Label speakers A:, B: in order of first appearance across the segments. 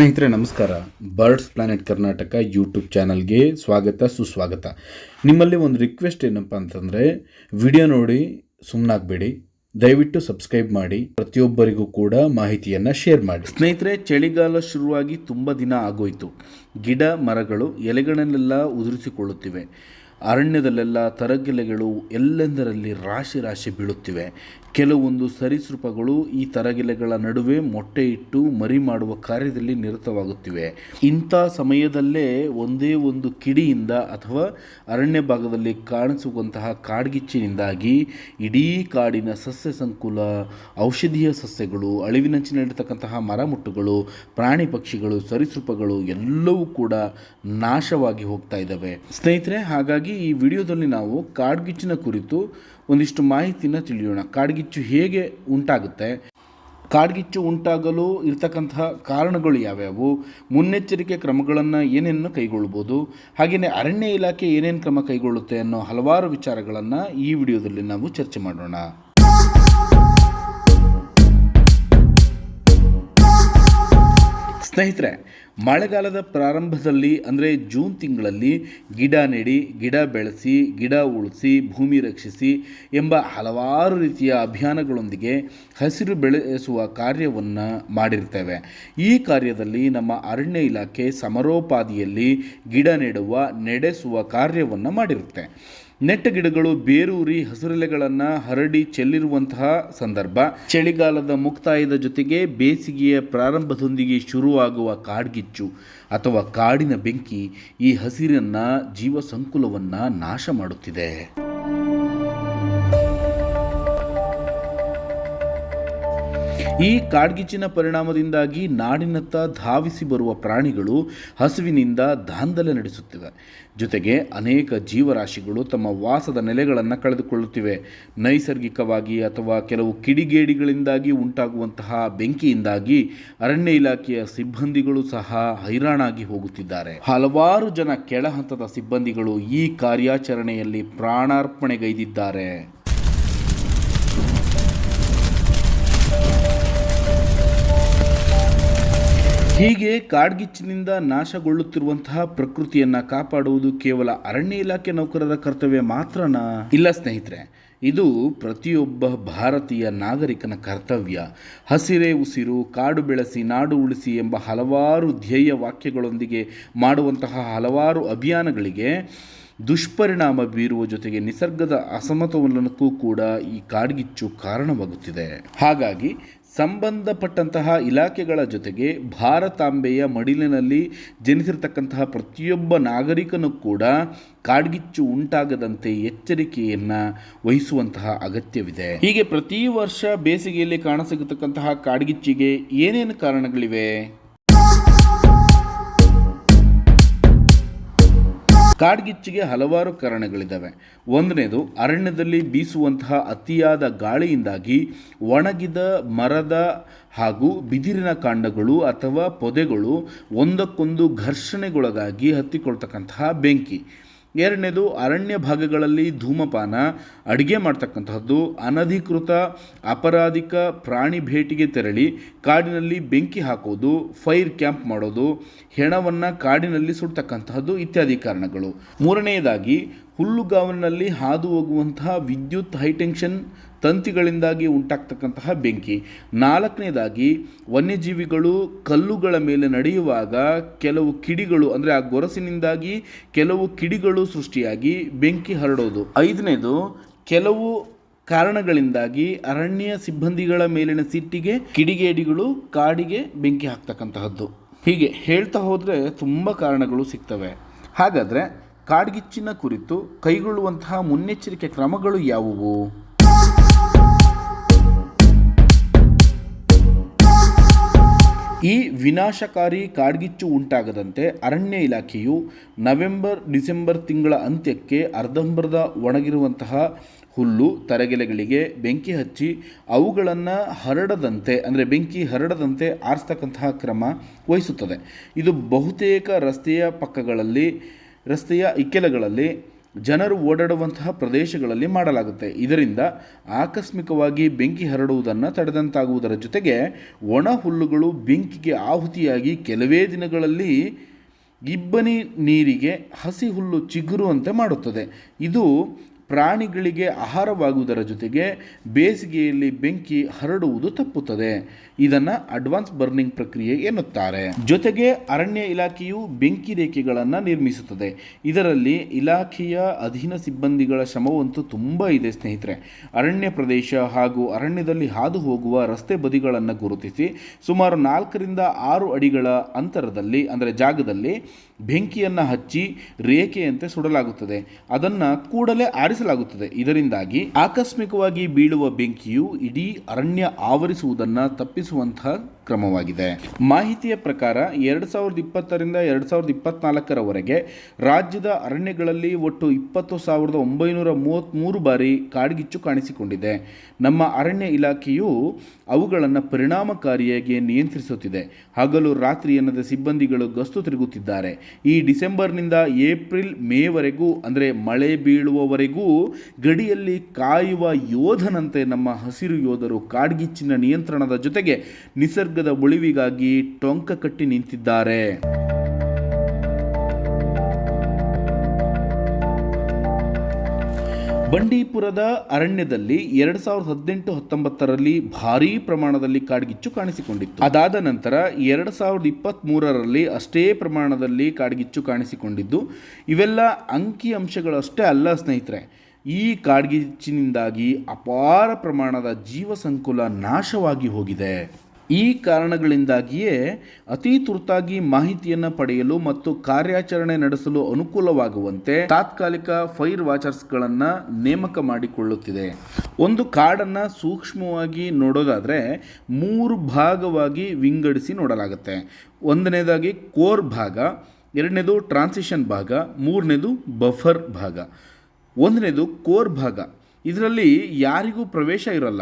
A: ಸ್ನೇಹಿತರೆ, ನಮಸ್ಕಾರ. Birds planet Karnataka YouTube ಚಾನಲ್ಗೆ ಸ್ವಾಗತ, ಸುಸ್ವಾಗತ. ನಿಮ್ಮಲ್ಲಿ ಒಂದು ರಿಕ್ವೆಸ್ಟ್ ಏನಪ್ಪ ಅಂತಂದರೆ ವಿಡಿಯೋ ನೋಡಿ ಸುಮ್ಮನಾಗಬೇಡಿ ದಯವಿಟ್ಟು ಸಬ್ಸ್ಕ್ರೈಬ್ ಮಾಡಿ, ಪ್ರತಿಯೊಬ್ಬರಿಗೂ ಕೂಡ ಮಾಹಿತಿಯನ್ನು ಶೇರ್ ಮಾಡಿ. ಸ್ನೇಹಿತರೆ, ಚಳಿಗಾಲ ಶುರುವಾಗಿ ತುಂಬ ದಿನ ಆಗೋಯಿತು. ಗಿಡ, ಮರಗಳು, ಎಲೆಗಳನ್ನೆಲ್ಲ ಉದುರಿಸಿಕೊಳ್ಳುತ್ತಿವೆ. ಅರಣ್ಯದಲ್ಲೆಲ್ಲ ತರಗೆಲೆಗಳು ಎಲ್ಲೆಂದರಲ್ಲಿ ರಾಶಿ ರಾಶಿ ಬೀಳುತ್ತಿವೆ. ಕೆಲವೊಂದು ಸರೀಸೃಪಗಳು ಈ ತರಗಿಲೆಗಳ ನಡುವೆ ಮೊಟ್ಟೆ ಇಟ್ಟು ಮರಿ ಮಾಡುವ ಕಾರ್ಯದಲ್ಲಿ ನಿರತವಾಗುತ್ತಿವೆ. ಇಂಥ ಸಮಯದಲ್ಲೇ ಒಂದೇ ಒಂದು ಕಿಡಿಯಿಂದ ಅಥವಾ ಅರಣ್ಯ ಭಾಗದಲ್ಲಿ ಕಾಣಿಸುವಂತಹ ಕಾಡ್ಗಿಚ್ಚಿನಿಂದಾಗಿ ಇಡೀ ಕಾಡಿನ ಸಸ್ಯ ಸಂಕುಲ, ಔಷಧೀಯ ಸಸ್ಯಗಳು ಅಳಿವಿನಂಚಿನಲ್ಲಿರ್ತಕ್ಕಂತಹ ಮರಮುಟ್ಟುಗಳು, ಪ್ರಾಣಿ ಪಕ್ಷಿಗಳು, ಸರೀಸೃಪಗಳು ಎಲ್ಲವೂ ಕೂಡ ನಾಶವಾಗಿ ಹೋಗ್ತಾ ಇದ್ದಾವೆ. ಸ್ನೇಹಿತರೆ, ಹಾಗಾಗಿ ಈ ವಿಡಿಯೋದಲ್ಲಿ ನಾವು ಕಾಡ್ಗಿಚ್ಚಿನ ಕುರಿತು ಒಂದಿಷ್ಟು ಮಾಹಿತಿನ ತಿಳಿಯೋಣ. ಕಾಡ್ಗಿಚ್ಚು ಹೇಗೆ ಉಂಟಾಗುತ್ತೆ? ಕಾಡ್ಗಿಚ್ಚು ಉಂಟಾಗಲು ಇರ್ತಕ್ಕಂತಹ ಕಾರಣಗಳು ಯಾವ್ಯಾವು? ಮುನ್ನೆಚ್ಚರಿಕೆ ಕ್ರಮಗಳನ್ನು ಏನೇನು ಕೈಗೊಳ್ಬೋದು? ಹಾಗೆಯೇ ಅರಣ್ಯ ಇಲಾಖೆ ಏನೇನು ಕ್ರಮ ಕೈಗೊಳ್ಳುತ್ತೆ ಅನ್ನೋ ಹಲವಾರು ವಿಚಾರಗಳನ್ನು ಈ ವಿಡಿಯೋದಲ್ಲಿ ನಾವು ಚರ್ಚೆ ಮಾಡೋಣ. ಸ್ನೇಹಿತರೆ, ಮಳೆಗಾಲದ ಪ್ರಾರಂಭದಲ್ಲಿ, ಅಂದರೆ ಜೂನ್ ತಿಂಗಳಲ್ಲಿ ಗಿಡ ನೆಡಿ, ಗಿಡ ಬೆಳೆಸಿ, ಗಿಡ ಉಳಿಸಿ, ಭೂಮಿ ರಕ್ಷಿಸಿ ಎಂಬ ಹಲವಾರು ರೀತಿಯ ಅಭಿಯಾನಗಳೊಂದಿಗೆ ಹಸಿರು ಬೆಳೆಸುವ ಕಾರ್ಯವನ್ನು ಮಾಡಿರ್ತೇವೆ. ಈ ಕಾರ್ಯದಲ್ಲಿ ನಮ್ಮ ಅರಣ್ಯ ಇಲಾಖೆ ಸಮರೋಪಾದಿಯಲ್ಲಿ ಗಿಡ ನೆಡುವ, ನಡೆಸುವ ಕಾರ್ಯವನ್ನು ಮಾಡಿರುತ್ತೆ. ನೆಟ್ಟ ಗಿಡಗಳು ಬೇರೂರಿ ಹಸಿರೆಲೆಗಳನ್ನು ಹರಡಿ ಚೆಲ್ಲಿರುವಂತಹ ಸಂದರ್ಭ. ಚಳಿಗಾಲದ ಮುಕ್ತಾಯದ ಜೊತೆಗೆ ಬೇಸಿಗೆಯ ಪ್ರಾರಂಭದೊಂದಿಗೆ ಶುರುವಾಗುವ ಕಾಡ್ಗಿಚ್ಚು ಅಥವಾ ಕಾಡಿನ ಬೆಂಕಿ ಈ ಹಸಿರನ್ನು ಜೀವ ಸಂಕುಲವನ್ನು ನಾಶ ಮಾಡುತ್ತಿದೆ. ಈ ಕಾಡ್ಗಿಚ್ಚಿನ ಪರಿಣಾಮದಿಂದಾಗಿ ನಾಡಿನತ್ತ ಧಾವಿಸಿ ಬರುವ ಪ್ರಾಣಿಗಳು ಹಸುವಿನಿಂದ ದಾಂಧಲೆ ನಡೆಸುತ್ತಿವೆ. ಜೊತೆಗೆ ಅನೇಕ ಜೀವರಾಶಿಗಳು ತಮ್ಮ ವಾಸದ ನೆಲೆಗಳನ್ನು ಕಳೆದುಕೊಳ್ಳುತ್ತಿವೆ. ನೈಸರ್ಗಿಕವಾಗಿ ಅಥವಾ ಕೆಲವು ಕಿಡಿಗೇಡಿಗಳಿಂದಾಗಿ ಉಂಟಾಗುವಂತಹ ಬೆಂಕಿಯಿಂದಾಗಿ ಅರಣ್ಯ ಇಲಾಖೆಯ ಸಿಬ್ಬಂದಿಗಳು ಸಹ ಹೈರಾಣಾಗಿ ಹೋಗುತ್ತಿದ್ದಾರೆ. ಹಲವಾರು ಜನ ಕೆಳಹಂತದ ಸಿಬ್ಬಂದಿಗಳು ಈ ಕಾರ್ಯಾಚರಣೆಯಲ್ಲಿ ಪ್ರಾಣಾರ್ಪಣೆಗೈದಿದ್ದಾರೆ. ಹೀಗೆ ಕಾಡ್ಗಿಚ್ಚಿನಿಂದ ನಾಶಗೊಳ್ಳುತ್ತಿರುವಂತಹ ಪ್ರಕೃತಿಯನ್ನು ಕಾಪಾಡುವುದು ಕೇವಲ ಅರಣ್ಯ ಇಲಾಖೆ ನೌಕರರ ಕರ್ತವ್ಯ ಮಾತ್ರನಾ? ಇಲ್ಲ ಸ್ನೇಹಿತರೆ, ಇದು ಪ್ರತಿಯೊಬ್ಬ ಭಾರತೀಯ ನಾಗರಿಕನ ಕರ್ತವ್ಯ. ಹಸಿರೇ ಉಸಿರು, ಕಾಡು ಬೆಳೆಸಿ, ನಾಡು ಉಳಿಸಿ ಎಂಬ ಹಲವಾರು ಧ್ಯೇಯ ವಾಕ್ಯಗಳೊಂದಿಗೆ ಮಾಡುವಂತಹ ಹಲವಾರು ಅಭಿಯಾನಗಳಿಗೆ ದುಷ್ಪರಿಣಾಮ ಬೀರುವ ಜೊತೆಗೆ ನಿಸರ್ಗದ ಅಸಮತೋಲನಕ್ಕೂ ಕೂಡ ಈ ಕಾಡ್ಗಿಚ್ಚು ಕಾರಣವಾಗುತ್ತಿದೆ. ಹಾಗಾಗಿ ಸಂಬಂಧಪಟ್ಟಂತಹ ಇಲಾಖೆಗಳ ಜೊತೆಗೆ ಭಾರತಾಂಬೆಯ ಮಡಿಲಿನಲ್ಲಿ ಜನಿಸಿರ್ತಕ್ಕಂತಹ ಪ್ರತಿಯೊಬ್ಬ ನಾಗರಿಕನೂ ಕೂಡ ಕಾಡ್ಗಿಚ್ಚು ಉಂಟಾಗದಂತೆ ಎಚ್ಚರಿಕೆಯನ್ನು ವಹಿಸುವಂತಹ ಅಗತ್ಯವಿದೆ. ಹೀಗೆ ಪ್ರತಿ ವರ್ಷ ಬೇಸಿಗೆಯಲ್ಲಿ ಕಾಣಸಿಗತಕ್ಕಂತಹ ಕಾಡ್ಗಿಚ್ಚಿಗೆ ಏನೇನು ಕಾರಣಗಳಿವೆ? ಕಾಡ್ಗಿಚ್ಚಿಗೆ ಹಲವಾರು ಕಾರಣಗಳಿದ್ದಾವೆ. ಒಂದನೇದು, ಅರಣ್ಯದಲ್ಲಿ ಬೀಸುವಂತಹ ಅತಿಯಾದ ಗಾಳಿಯಿಂದಾಗಿ ಒಣಗಿದ ಮರದ ಹಾಗೂ ಬಿದಿರಿನ ಕಾಂಡಗಳು ಅಥವಾ ಪೊದೆಗಳು ಒಂದಕ್ಕೊಂದು ಘರ್ಷಣೆಗೊಳಗಾಗಿ ಹತ್ತಿಕೊಳ್ತಕ್ಕಂತಹ ಬೆಂಕಿ. ಎರಡನೇದು ಅರಣ್ಯ ಭಾಗಗಳಲ್ಲಿ ಧೂಮಪಾನ, ಅಡುಗೆ ಮಾಡ್ತಕ್ಕಂತಹದ್ದು, ಅನಧಿಕೃತ ಅಪರಾಧಿಕ ಪ್ರಾಣಿ ಭೇಟಿಗೆ ತೆರಳಿ ಕಾಡಿನಲ್ಲಿ ಬೆಂಕಿ ಹಾಕೋದು, ಫೈರ್ ಕ್ಯಾಂಪ್ ಮಾಡೋದು, ಹೆಣವನ್ನು ಕಾಡಿನಲ್ಲಿ ಸುಡ್ತಕ್ಕಂತಹದ್ದು ಇತ್ಯಾದಿ ಕಾರಣಗಳು. ಮೂರನೆಯದಾಗಿ ಹುಲ್ಲುಗಾವಲಿನಲ್ಲಿ ಹಾದು ಹೋಗುವಂತಹ ವಿದ್ಯುತ್ ಹೈಟೆನ್ಷನ್ ತಂತಿಗಳಿಂದಾಗಿ ಉಂಟಾಗ್ತಕ್ಕಂತಹ ಬೆಂಕಿ. ನಾಲ್ಕನೇದಾಗಿ ವನ್ಯಜೀವಿಗಳು ಕಲ್ಲುಗಳ ಮೇಲೆ ನಡೆಯುವಾಗ ಕೆಲವು ಕಿಡಿಗಳು, ಅಂದರೆ ಆ ಗೊರಸಿನಿಂದಾಗಿ ಕೆಲವು ಕಿಡಿಗಳು ಸೃಷ್ಟಿಯಾಗಿ ಬೆಂಕಿ ಹರಡೋದು. ಐದನೇದು ಕೆಲವು ಕಾರಣಗಳಿಂದಾಗಿ ಅರಣ್ಯ ಸಿಬ್ಬಂದಿಗಳ ಮೇಲಿನ ಸಿಟ್ಟಿಗೆ ಕಿಡಿಗೇಡಿಗಳು ಕಾಡಿಗೆ ಬೆಂಕಿ ಹಾಕ್ತಕ್ಕಂತಹದ್ದು. ಹೀಗೆ ಹೇಳ್ತಾ ಹೋದರೆ ತುಂಬ ಕಾರಣಗಳು ಸಿಗ್ತವೆ. ಹಾಗಾದರೆ ಕಾಡ್ಗಿಚ್ಚಿನ ಕುರಿತು ಕೈಗೊಳ್ಳುವಂತಹ ಮುನ್ನೆಚ್ಚರಿಕೆ ಕ್ರಮಗಳು ಯಾವುವು? ಈ ವಿನಾಶಕಾರಿ ಕಾಡ್ಗಿಚ್ಚು ಉಂಟಾಗದಂತೆ ಅರಣ್ಯ ಇಲಾಖೆಯು ನವೆಂಬರ್, ಡಿಸೆಂಬರ್ ತಿಂಗಳ ಅಂತ್ಯಕ್ಕೆ ಅರ್ಧಂಬರ್ಧ ಒಣಗಿರುವಂತಹ ಹುಲ್ಲು, ತರಗೆಲೆಗಳಿಗೆ ಬೆಂಕಿ ಹಚ್ಚಿ ಅವುಗಳನ್ನು ಹರಡದಂತೆ, ಅಂದರೆ ಬೆಂಕಿ ಹರಡದಂತೆ ಆರಿಸ್ತಕ್ಕಂತಹ ಕ್ರಮ ವಹಿಸುತ್ತದೆ. ಇದು ಬಹುತೇಕ ರಸ್ತೆಯ ಪಕ್ಕಗಳಲ್ಲಿ ರಸ್ತೆಯ ಇಕ್ಕೆಲಗಳಲ್ಲಿ ಜನರು ಓಡಾಡುವಂತಹ ಪ್ರದೇಶಗಳಲ್ಲಿ ಮಾಡಲಾಗುತ್ತೆ. ಇದರಿಂದ ಆಕಸ್ಮಿಕವಾಗಿ ಬೆಂಕಿ ಹರಡುವುದನ್ನು ತಡೆದಂತಾಗುವುದರ ಜೊತೆಗೆ ಒಣ ಹುಲ್ಲುಗಳು ಬೆಂಕಿಗೆ ಆಹುತಿಯಾಗಿ ಕೆಲವೇ ದಿನಗಳಲ್ಲಿ ಇಬ್ಬನಿ ನೀರಿಗೆ ಹಸಿ ಹುಲ್ಲು ಚಿಗುರುವಂತೆ ಮಾಡುತ್ತದೆ. ಇದು ಪ್ರಾಣಿಗಳಿಗೆ ಆಹಾರವಾಗುವುದರ ಜೊತೆಗೆ ಬೇಸಿಗೆಯಲ್ಲಿ ಬೆಂಕಿ ಹರಡುವುದು ತಪ್ಪುತ್ತದೆ. ಇದನ್ನು ಅಡ್ವಾನ್ಸ್ ಬರ್ನಿಂಗ್ ಪ್ರಕ್ರಿಯೆ ಎನ್ನುತ್ತಾರೆ. ಜೊತೆಗೆ ಅರಣ್ಯ ಇಲಾಖೆಯು ಬೆಂಕಿ ರೇಖೆಗಳನ್ನು ನಿರ್ಮಿಸುತ್ತದೆ. ಇದರಲ್ಲಿ ಇಲಾಖೆಯ ಅಧೀನ ಸಿಬ್ಬಂದಿಗಳ ಶ್ರಮವಂತೂ ತುಂಬ ಇದೆ ಸ್ನೇಹಿತರೆ. ಅರಣ್ಯ ಪ್ರದೇಶ ಹಾಗೂ ಅರಣ್ಯದಲ್ಲಿ ಹಾದು ಹೋಗುವ ರಸ್ತೆ ಬದಿಗಳನ್ನು ಗುರುತಿಸಿ ಸುಮಾರು ನಾಲ್ಕರಿಂದ ಆರು ಅಡಿಗಳ ಅಂತರದಲ್ಲಿ, ಅಂದರೆ ಜಾಗದಲ್ಲಿ ಬೆಂಕಿಯನ್ನು ಹಚ್ಚಿ ರೇಖೆಯಂತೆ ಸುಡಲಾಗುತ್ತದೆ. ಅದನ್ನು ಕೂಡಲೇ ಆರಿಸಲಾಗುತ್ತದೆ ಇದರಿಂದಾಗಿ ಆಕಸ್ಮಿಕವಾಗಿ ಬೀಳುವ ಬೆಂಕಿಯು ಇಡೀ ಅರಣ್ಯ ಆವರಿಸುವುದನ್ನು ತಪ್ಪಿಸುವಂತಹ ಕ್ರಮವಾಗಿದೆ. ಮಾಹಿತಿಯ ಪ್ರಕಾರ ಎರಡು ಸಾವಿರದ ಇಪ್ಪತ್ತರಿಂದ ಎರಡ್ ಸಾವಿರದ ಇಪ್ಪತ್ನಾಲ್ಕರವರೆಗೆ ರಾಜ್ಯದ ಅರಣ್ಯಗಳಲ್ಲಿ ಒಟ್ಟು ಇಪ್ಪತ್ತು ಸಾವಿರದ ಒಂಬೈನೂರ ಮೂವತ್ತ್ಮೂರು ಬಾರಿ ಕಾಡ್ಗಿಚ್ಚು ಕಾಣಿಸಿಕೊಂಡಿದೆ. ನಮ್ಮ ಅರಣ್ಯ ಇಲಾಖೆಯು ಅವುಗಳನ್ನು ಪರಿಣಾಮಕಾರಿಯಾಗಿ ನಿಯಂತ್ರಿಸುತ್ತಿದೆ. ಹಗಲು ರಾತ್ರಿ ಎನ್ನದ ಸಿಬ್ಬಂದಿಗಳು ಗಸ್ತು ತಿರುಗುತ್ತಿದ್ದಾರೆ. ಈ ಡಿಸೆಂಬರ್ನಿಂದ ಏಪ್ರಿಲ್ ಮೇವರೆಗೂ ಅಂದರೆ ಮಳೆ ಬೀಳುವವರೆಗೂ ಗಡಿಯಲ್ಲಿ ಕಾಯುವ ಯೋಧನಂತೆ ನಮ್ಮ ಹಸಿರು ಯೋಧರು ಕಾಡ್ಗಿಚ್ಚಿನ ನಿಯಂತ್ರಣದ ಜೊತೆಗೆ ನಿಸರ್ಗದ ಉಳಿವಿಗಾಗಿ ಟೊಂಕ ಕಟ್ಟಿ ನಿಂತಿದ್ದಾರೆ. ಬಂಡೀಪುರದ ಅರಣ್ಯದಲ್ಲಿ ಎರಡ್ ಸಾವಿರದ ಹದಿನೆಂಟು ಹತ್ತೊಂಬತ್ತರಲ್ಲಿ ಭಾರೀ ಪ್ರಮಾಣದಲ್ಲಿ ಕಾಡ್ಗಿಚ್ಚು ಕಾಣಿಸಿಕೊಂಡಿತ್ತು. ಅದಾದ ನಂತರ ಎರಡು ಸಾವಿರದ ಇಪ್ಪತ್ತ್ ಮೂರರಲ್ಲಿ ಅಷ್ಟೇ ಪ್ರಮಾಣದಲ್ಲಿ ಕಾಡ್ಗಿಚ್ಚು ಕಾಣಿಸಿಕೊಂಡಿದ್ದು, ಇವೆಲ್ಲ ಅಂಕಿ ಅಂಶಗಳಷ್ಟೇ ಅಲ್ಲ ಸ್ನೇಹಿತರೆ. ಈ ಕಾಡ್ಗಿಚ್ಚಿನಿಂದಾಗಿ ಅಪಾರ ಪ್ರಮಾಣದ ಜೀವ ಸಂಕುಲ ನಾಶವಾಗಿ ಹೋಗಿದೆ. ಈ ಕಾರಣಗಳಿಂದಾಗಿಯೇ ಅತಿ ತುರ್ತಾಗಿ ಮಾಹಿತಿಯನ್ನು ಪಡೆಯಲು ಮತ್ತು ಕಾರ್ಯಾಚರಣೆ ನಡೆಸಲು ಅನುಕೂಲವಾಗುವಂತೆ ತಾತ್ಕಾಲಿಕ ಫೈರ್ ವಾಚರ್ಸ್ಗಳನ್ನು ನೇಮಕ ಮಾಡಿಕೊಳ್ಳುತ್ತಿದೆ. ಒಂದು ಕಾಡನ್ನು ಸೂಕ್ಷ್ಮವಾಗಿ ನೋಡೋದಾದರೆ ಮೂರು ಭಾಗವಾಗಿ ವಿಂಗಡಿಸಿ ನೋಡಲಾಗುತ್ತೆ. ಒಂದನೇದಾಗಿ ಕೋರ್ ಭಾಗ, ಎರಡನೇದು ಟ್ರಾನ್ಸಿಷನ್ ಭಾಗ, ಮೂರನೇದು ಬಫರ್ ಭಾಗ. ಒಂದನೇದು ಕೋರ್ ಭಾಗ. ಇದರಲ್ಲಿ ಯಾರಿಗೂ ಪ್ರವೇಶ ಇರಲ್ಲ.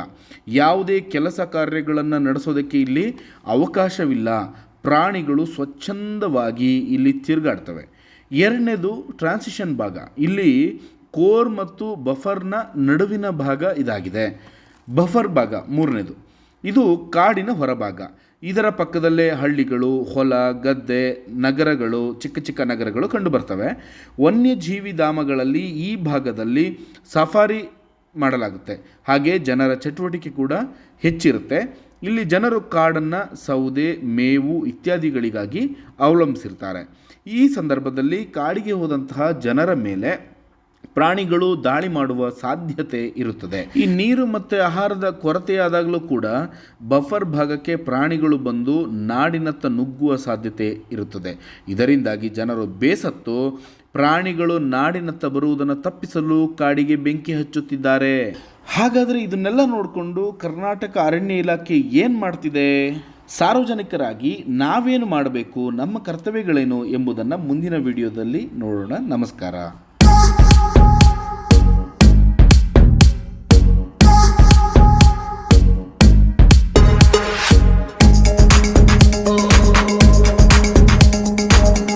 A: ಯಾವುದೇ ಕೆಲಸ ಕಾರ್ಯಗಳನ್ನು ನಡೆಸೋದಕ್ಕೆ ಇಲ್ಲಿ ಅವಕಾಶವಿಲ್ಲ. ಪ್ರಾಣಿಗಳು ಸ್ವಚ್ಛಂದವಾಗಿ ಇಲ್ಲಿ ತಿರುಗಾಡ್ತವೆ. ಎರಡನೇದು ಟ್ರಾನ್ಸಿಷನ್ ಭಾಗ. ಇಲ್ಲಿ ಕೋರ್ ಮತ್ತು ಬಫರ್ನ ನಡುವಿನ ಭಾಗ ಇದಾಗಿದೆ. ಬಫರ್ ಭಾಗ ಮೂರನೇದು. ಇದು ಕಾಡಿನ ಹೊರಭಾಗ. ಇದರ ಪಕ್ಕದಲ್ಲೇ ಹಳ್ಳಿಗಳು, ಹೊಲ, ಗದ್ದೆ, ನಗರಗಳು, ಚಿಕ್ಕ ಚಿಕ್ಕ ನಗರಗಳು ಕಂಡುಬರ್ತವೆ ವನ್ಯಜೀವಿ ಧಾಮಗಳಲ್ಲಿ ಈ ಭಾಗದಲ್ಲಿ ಸಫಾರಿ ಮಾಡಲಾಗುತ್ತೆ. ಹಾಗೆ ಜನರ ಚಟುವಟಿಕೆ ಕೂಡ ಹೆಚ್ಚಿರುತ್ತೆ. ಇಲ್ಲಿ ಜನರು ಕಾಡನ್ನು ಸೌದೆ, ಮೇವು ಇತ್ಯಾದಿಗಳಿಗಾಗಿ ಅವಲಂಬಿಸಿರ್ತಾರೆ. ಈ ಸಂದರ್ಭದಲ್ಲಿ ಕಾಡಿಗೆ ಹೋದಂತಹ ಜನರ ಮೇಲೆ ಪ್ರಾಣಿಗಳು ದಾಳಿ ಮಾಡುವ ಸಾಧ್ಯತೆ ಇರುತ್ತದೆ. ಈ ನೀರು ಮತ್ತು ಆಹಾರದ ಕೊರತೆಯಾದಾಗಲೂ ಕೂಡ ಬಫರ್ ಭಾಗಕ್ಕೆ ಪ್ರಾಣಿಗಳು ಬಂದು ನಾಡಿನತ್ತ ನುಗ್ಗುವ ಸಾಧ್ಯತೆ ಇರುತ್ತದೆ. ಇದರಿಂದಾಗಿ ಜನರು ಬೇಸತ್ತು ಪ್ರಾಣಿಗಳು ನಾಡಿನತ್ತ ಬರುವುದನ್ನು ತಪ್ಪಿಸಲು ಕಾಡಿಗೆ ಬೆಂಕಿ ಹಚ್ಚುತ್ತಿದ್ದಾರೆ. ಹಾಗಾದರೆ ಇದನ್ನೆಲ್ಲ ನೋಡಿಕೊಂಡು ಕರ್ನಾಟಕ ಅರಣ್ಯ ಇಲಾಖೆ ಏನು ಮಾಡ್ತಿದೆ? ಸಾರ್ವಜನಿಕರಾಗಿ ನಾವೇನು ಮಾಡಬೇಕು, ನಮ್ಮ ಕರ್ತವ್ಯಗಳೇನು ಎಂಬುದನ್ನು ಮುಂದಿನ ವಿಡಿಯೋದಲ್ಲಿ ನೋಡೋಣ. ನಮಸ್ಕಾರ.